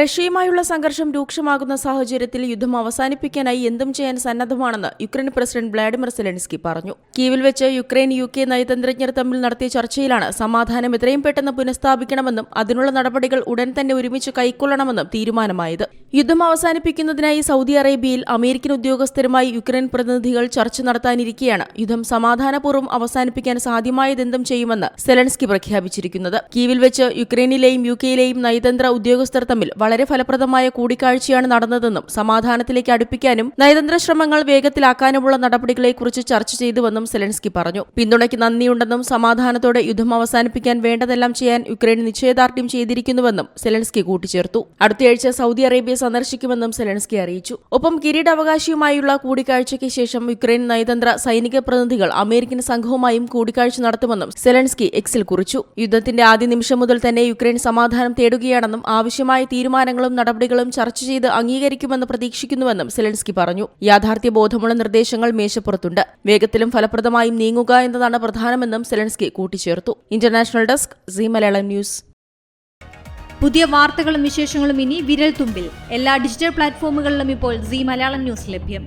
റഷ്യയുമായുള്ള സംഘർഷം രൂക്ഷമാകുന്ന സാഹചര്യത്തിൽ യുദ്ധം അവസാനിപ്പിക്കാനായി എന്തും ചെയ്യാൻ സന്നദ്ധമാണെന്ന് യുക്രൈൻ പ്രസിഡന്റ് വ്ളാഡിമിർ സെലൻസ്കി പറഞ്ഞു. കീവിൽ വെച്ച് യുക്രൈൻ യു കെ നയതന്ത്രജ്ഞർ തമ്മിൽ നടത്തിയ ചർച്ചയിലാണ് സമാധാനം എത്രയും പെട്ടെന്ന് പുനഃസ്ഥാപിക്കണമെന്നും അതിനുള്ള നടപടികൾ ഉടൻ തന്നെ ഒരുമിച്ച് കൈക്കൊള്ളണമെന്നും തീരുമാനമായത്. യുദ്ധം അവസാനിപ്പിക്കുന്നതിനായി സൗദി അറേബ്യയിൽ അമേരിക്കൻ ഉദ്യോഗസ്ഥരുമായി യുക്രൈൻ പ്രതിനിധികൾ ചർച്ച നടത്താനിരിക്കെയാണ് യുദ്ധം സമാധാനപൂർവം അവസാനിപ്പിക്കാൻ സാധ്യമായതെന്തും ചെയ്യുമെന്ന് സെലൻസ്കി പ്രഖ്യാപിച്ചിരിക്കുന്നത്. കീവിൽ വെച്ച് യുക്രൈനിലെയും യു കെയിലെയും നയതന്ത്ര ഉദ്യോഗസ്ഥർ തമ്മിൽ വളരെ ഫലപ്രദമായ കൂടിക്കാഴ്ചയാണ് നടന്നതെന്നും സമാധാനത്തിലേക്ക് അടുപ്പിക്കാനും നയതന്ത്ര ശ്രമങ്ങൾ വേഗത്തിലാക്കാനുമുള്ള നടപടികളെക്കുറിച്ച് ചർച്ച ചെയ്തുവെന്നും സെലൻസ്കി പറഞ്ഞു. പിന്തുണയ്ക്ക് നന്ദിയുണ്ടെന്നും സമാധാനത്തോടെ യുദ്ധം അവസാനിപ്പിക്കാൻ വേണ്ടതെല്ലാം ചെയ്യാൻ യുക്രൈൻ നിശ്ചയദാർഢ്യം ചെയ്തിരിക്കുന്നുവെന്നും സെലൻസ്കി കൂട്ടിച്ചേർത്തു. അടുത്തയാഴ്ച സൗദി അറേബ്യ സന്ദർശിക്കുമെന്നും സെലൻസ്കി അറിയിച്ചു. ഒപ്പം കിരീടാവകാശിയുമായുള്ള കൂടിക്കാഴ്ചയ്ക്ക് ശേഷം യുക്രൈൻ നയതന്ത്ര സൈനിക പ്രതിനിധികൾ അമേരിക്കൻ സംഘവുമായും കൂടിക്കാഴ്ച നടത്തുമെന്നും സെലൻസ്കി എക്സിൽ കുറിച്ചു. യുദ്ധത്തിന്റെ ആദ്യ നിമിഷം മുതൽ തന്നെ യുക്രൈൻ സമാധാനം തേടുകയാണെന്നും ആവശ്യമായ തീരുമാനങ്ങളും നടപടികളും ചർച്ച ചെയ്ത് അംഗീകരിക്കുമെന്ന് പ്രതീക്ഷിക്കുന്നുവെന്നും സെലൻസ്കി പറഞ്ഞു. യാഥാർത്ഥ്യ ബോധമുള്ള നിർദ്ദേശങ്ങൾ മേശപ്പുറത്തുണ്ട്. വേഗത്തിലും ഫലപ്രദമായും നീങ്ങുക എന്നതാണ് പ്രധാനമെന്നും സെലൻസ്കി കൂട്ടിച്ചേർത്തു. International desk C Malayalam news. പുതിയ വാർത്തകളും വിശേഷങ്ങളും ഇനി വിരൽ തുമ്പിൽ എല്ലാ ഡിജിറ്റൽ പ്ലാറ്റ്ഫോമുകളിലും ഇപ്പോൾ സി മലയാളം ന്യൂസ് ലഭ്യം.